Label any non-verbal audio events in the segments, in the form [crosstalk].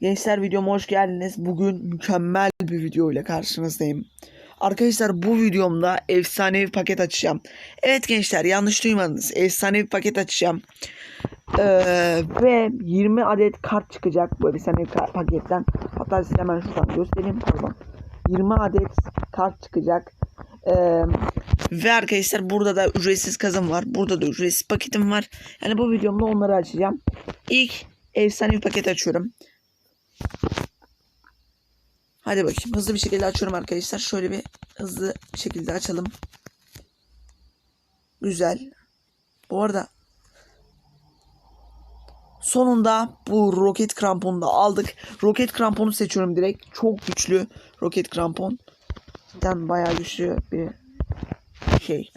Gençler videoma hoş geldiniz. Bugün mükemmel bir video ile karşınızdayım. Arkadaşlar bu videomda efsanevi paket açacağım. Evet gençler yanlış duymadınız. Efsanevi paket açacağım. Ee, ve 20 adet kart çıkacak bu efsanevi ka- paketten. Hatta size hemen şuradan göstereyim. Pardon. 20 adet kart çıkacak. Ee, ve arkadaşlar burada da ücretsiz kazım var. Burada da ücretsiz paketim var. Yani bu videomda onları açacağım. İlk efsanevi paket açıyorum. Hadi bakayım hızlı bir şekilde açıyorum arkadaşlar. Şöyle bir hızlı bir şekilde açalım. Güzel. Bu arada sonunda bu roket kramponu da aldık. Roket kramponu seçiyorum direkt. Çok güçlü roket krampon. Cidden bayağı güçlü bir şey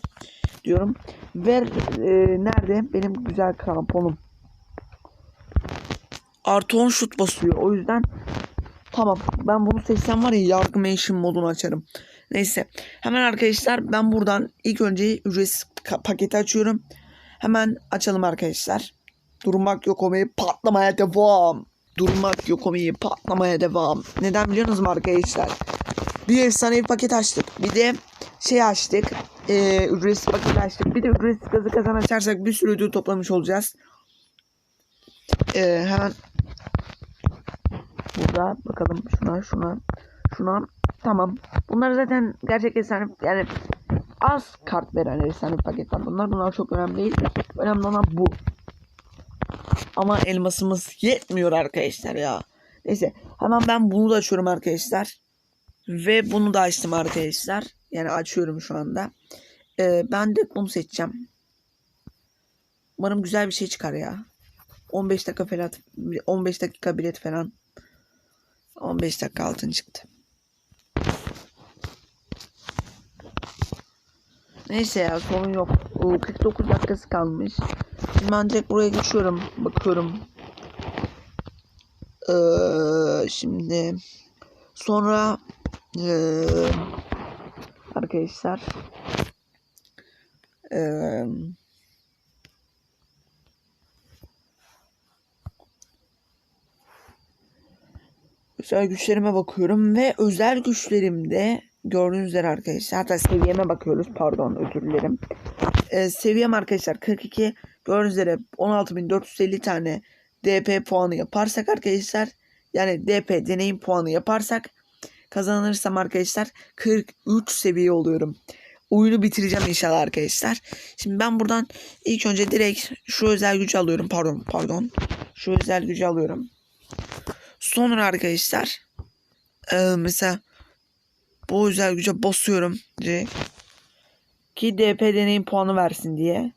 diyorum. Ve e, nerede benim güzel kramponum? Artı 10 şut basıyor. O yüzden Tamam ben bunu seçsem var ya yargı mention modunu açarım. Neyse hemen arkadaşlar ben buradan ilk önce ücretsiz paketi açıyorum. Hemen açalım arkadaşlar. Durmak yok omayı patlamaya devam. Durmak yok omayı patlamaya devam. Neden biliyorsunuz mu arkadaşlar? Bir efsane bir paket açtık. Bir de şey açtık. E, ücretsiz paket açtık. Bir de ücretsiz gazı kazan açarsak bir sürü ödül toplamış olacağız. E, hemen Burada bakalım şuna şuna şuna tamam. Bunlar zaten gerçek efsane yani az kart veren efsane paketler bunlar. Bunlar çok önemli değil. Önemli olan bu. Ama elmasımız yetmiyor arkadaşlar ya. Neyse hemen ben bunu da açıyorum arkadaşlar. Ve bunu da açtım arkadaşlar. Yani açıyorum şu anda. Ee, ben de bunu seçeceğim. Umarım güzel bir şey çıkar ya. 15 dakika falan 15 dakika bilet falan. 15 dakika altın çıktı. Neyse ya sorun yok. O 49 dakikası kalmış. Ben direkt buraya geçiyorum. Bakıyorum. Ee, şimdi sonra ee, arkadaşlar ee, Özel güçlerime bakıyorum ve özel güçlerimde gördüğünüz üzere arkadaşlar hatta seviyeme bakıyoruz pardon özür dilerim. Ee, seviyem arkadaşlar 42 gördüğünüz üzere 16.450 tane DP puanı yaparsak arkadaşlar yani DP deneyim puanı yaparsak kazanırsam arkadaşlar 43 seviye oluyorum. Oyunu bitireceğim inşallah arkadaşlar. Şimdi ben buradan ilk önce direkt şu özel gücü alıyorum. Pardon pardon. Şu özel gücü alıyorum. Sonra arkadaşlar e, mesela bu özel güce basıyorum direkt. Ki DP deneyim puanı versin diye.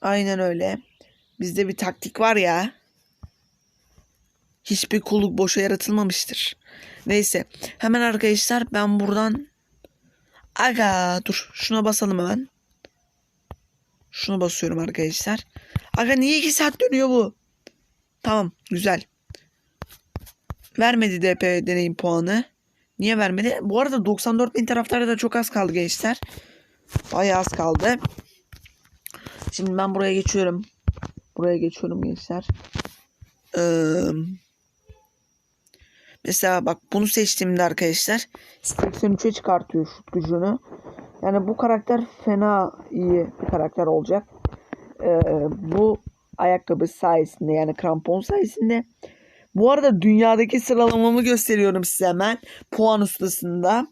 Aynen öyle. Bizde bir taktik var ya. Hiçbir kulluk boşa yaratılmamıştır. Neyse. Hemen arkadaşlar ben buradan Aga dur şuna basalım hemen. Şunu basıyorum arkadaşlar. Aga niye 2 saat dönüyor bu? Tamam güzel. Vermedi DP deneyim puanı. Niye vermedi? Bu arada 94 bin taraftarda da çok az kaldı gençler. Bayağı az kaldı. Şimdi ben buraya geçiyorum. Buraya geçiyorum gençler. Ee, mesela bak bunu seçtiğimde arkadaşlar 83'e çıkartıyor şut gücünü. Yani bu karakter fena iyi bir karakter olacak. Ee, bu ayakkabı sayesinde yani krampon sayesinde. Bu arada dünyadaki sıralamamı gösteriyorum size hemen. Puan ustasında.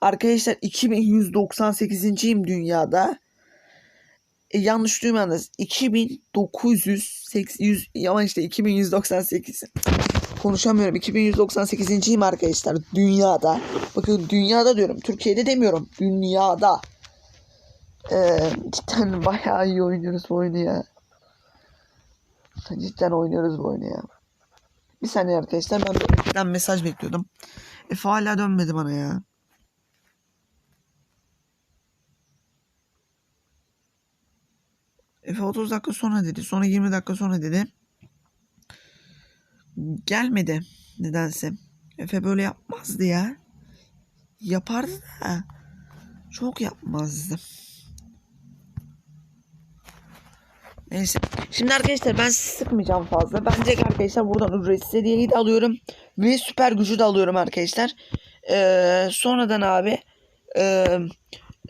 Arkadaşlar 2198'inciyim dünyada. E, yanlış duymadınız. 2900 ama işte 2198. Konuşamıyorum. 2198'inciyim arkadaşlar dünyada. Bakın dünyada diyorum. Türkiye'de demiyorum. Dünyada. Ee, cidden [laughs] bayağı iyi oynuyoruz bu oyunu ya. Cidden oynuyoruz bu oyunu ya. Bir saniye arkadaşlar ben bir mesaj bekliyordum. Efe hala dönmedi bana ya. Efe 30 dakika sonra dedi. Sonra 20 dakika sonra dedi. Gelmedi nedense. Efe böyle yapmazdı ya. Yapardı da çok yapmazdı. Neyse. Şimdi arkadaşlar ben sizi sıkmayacağım fazla. Ben direkt arkadaşlar buradan ücretsiz hediyeyi de alıyorum. Ve süper gücü de alıyorum arkadaşlar. Ee, sonradan abi ee,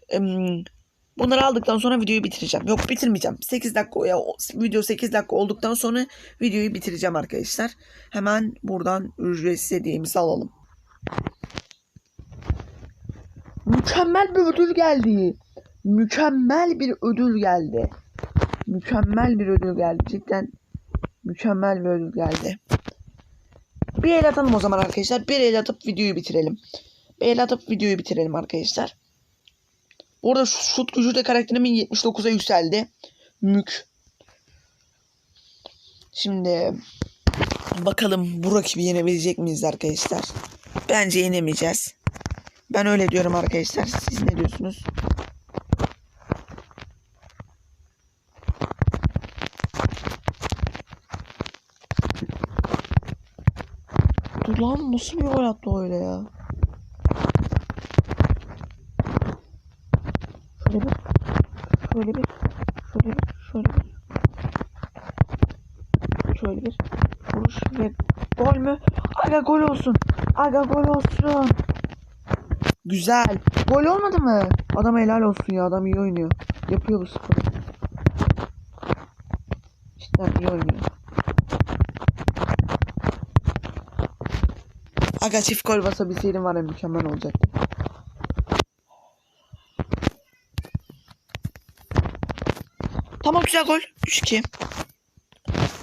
em, bunları aldıktan sonra videoyu bitireceğim. Yok bitirmeyeceğim. 8 dakika ya video 8 dakika olduktan sonra videoyu bitireceğim arkadaşlar. Hemen buradan ücretsiz hediyemizi alalım. Mükemmel bir ödül geldi. Mükemmel bir ödül geldi. Mükemmel bir ödül geldi. Cidden mükemmel bir ödül geldi. Bir el atalım o zaman arkadaşlar. Bir el atıp videoyu bitirelim. Bir el atıp videoyu bitirelim arkadaşlar. Orada şu şut gücü de karakterimin 79'a yükseldi. Mük. Şimdi bakalım bu rakibi yenebilecek miyiz arkadaşlar? Bence yenemeyeceğiz. Ben öyle diyorum arkadaşlar. Siz ne diyorsunuz? Lan nasıl bir gol attı öyle ya? Şöyle bir, şöyle bir, şöyle bir, şöyle bir. Şöyle bir vuruş ve gol mü? Aga gol olsun. Aga gol olsun. Güzel. Gol olmadı mı? Adam helal olsun ya. Adam iyi oynuyor. Yapıyor bu sporu. Cidden iyi oynuyor. Aga çift gol basabilseydim var ya mükemmel olacaktı. Tamam güzel gol. 3-2.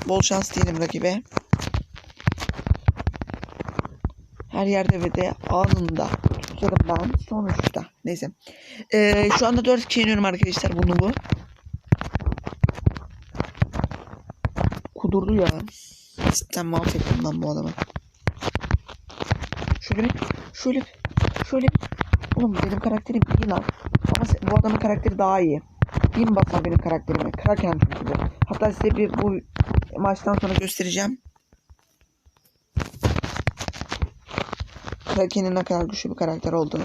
Bol şans diyelim rakibe. Her yerde ve de anında. Tutarım ben sonuçta. Neyse. Ee, şu anda 4-2 yeniyorum arkadaşlar bunu bu. Kudurdu ya. Cidden mahvettim lan bu adamı. Şöyle şöyle şöyle. Oğlum benim karakterim iyi lan. Ama bu adamın karakteri daha iyi. Bin basar benim karakterime. Kraken çünkü. Hatta size bir bu maçtan sonra göstereceğim. Kraken'in ne kadar güçlü bir karakter olduğunu.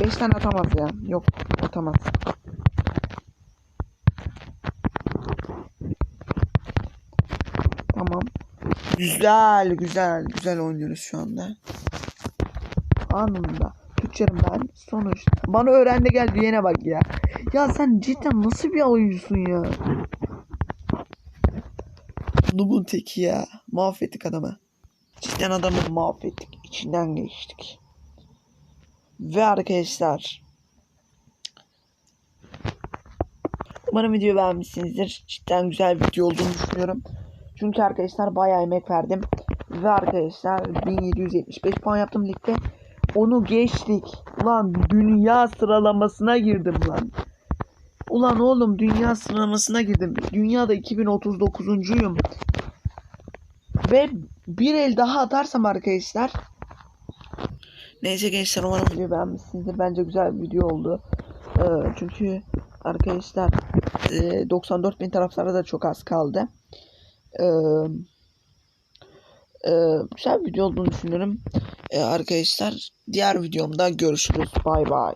5 tane atamaz ya. Yok atamaz. Tamam. Güzel güzel güzel oynuyoruz şu anda. Anında. Türkçerim ben sonuçta. Bana öğrendi gel diyene bak ya. Ya sen cidden nasıl bir oyuncusun ya? Nubun teki ya. Mahvettik adamı. Cidden adamı mahvettik. İçinden geçtik. Ve arkadaşlar. Umarım videoyu beğenmişsinizdir. Cidden güzel bir video olduğunu düşünüyorum. Çünkü arkadaşlar bayağı emek verdim. Ve arkadaşlar 1775 puan yaptım ligde. Onu geçtik. Ulan dünya sıralamasına girdim lan. Ulan oğlum dünya sıralamasına girdim. Dünyada 2039'uncuyum. Ve bir el daha atarsam arkadaşlar. Neyse gençler umarım videoyu beğenmişsinizdir. Bence güzel bir video oldu. Ee, çünkü arkadaşlar e, 94 bin taraflara da çok az kaldı. Ee, e, güzel bir video olduğunu düşünüyorum. Ee, arkadaşlar diğer videomda görüşürüz. Bay bay.